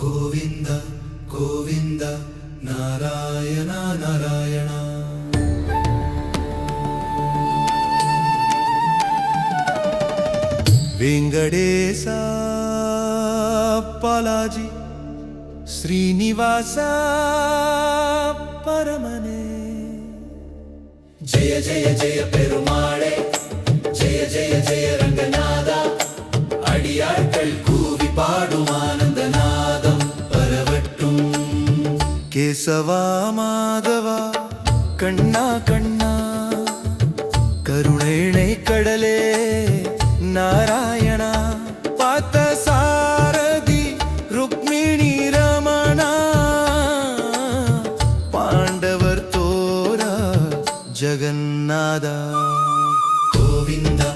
கோவிந்தா கோவிந்தா நாராயணா நாராயணா. வெங்கடேசா பாலாஜி ஸ்ரீனிவாசா பரமனே. ஜெய ஜெய ஜெய பெருமாளே ஜெய ஜெய ஜெய ரங்கநாதா. அடியாட்கள் கூவி பாடுமா கேசவா மாதவா கண்ணா கண்ணா கருணை கடலே நாராயணா பார்த்த சாரதி ருக்மிணி ரமணா. பாண்டவர் தோரா ஜகநாதா கோவிந்தா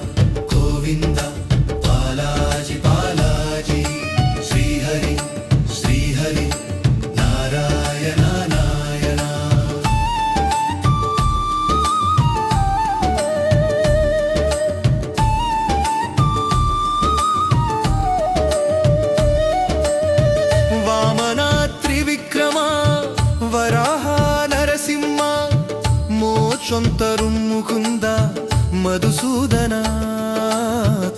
సంతోషం తరుణ్ ముకుంద మధుసూదన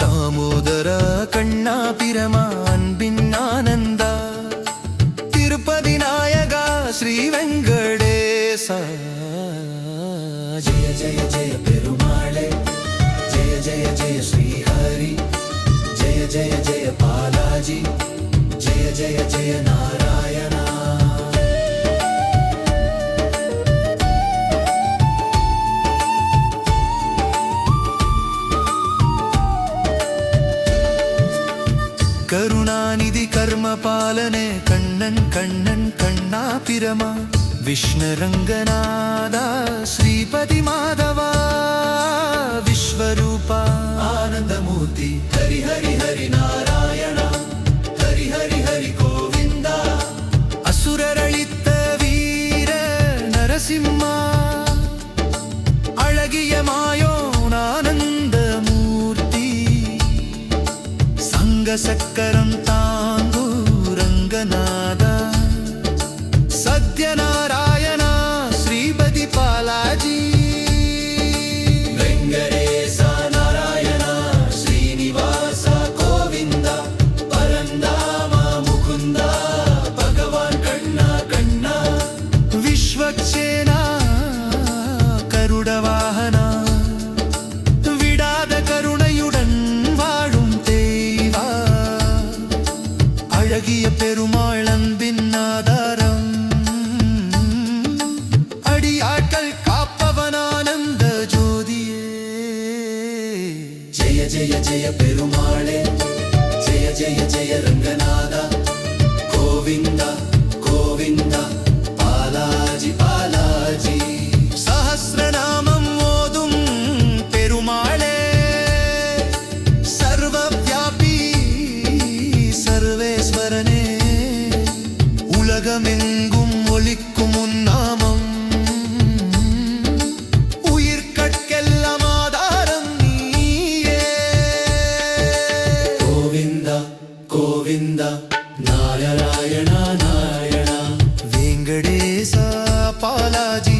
దామోదర కన్నా పిరమ అన్బిన్ ఆనంద తిరుపతి నాయక శ్రీ వెంకటేశ జయ జయ జయ കരുണാനിധി കർമ്മപാലനെ കണ്ണൻ കണ്ണൻ കണ്ണാ പിരമ വിഷ്ണുരംഗനാഥ ശ്രീപതി മാധവ വിശ്വരൂ சக்கரம் ஜெய ஜெய பெருமாளே ஜெய ஜெய ஜெய ரங்கநாதா கோவிந்தா. நாராயண வெங்கடேச பாலாஜி ஸ்ரீனிவாசா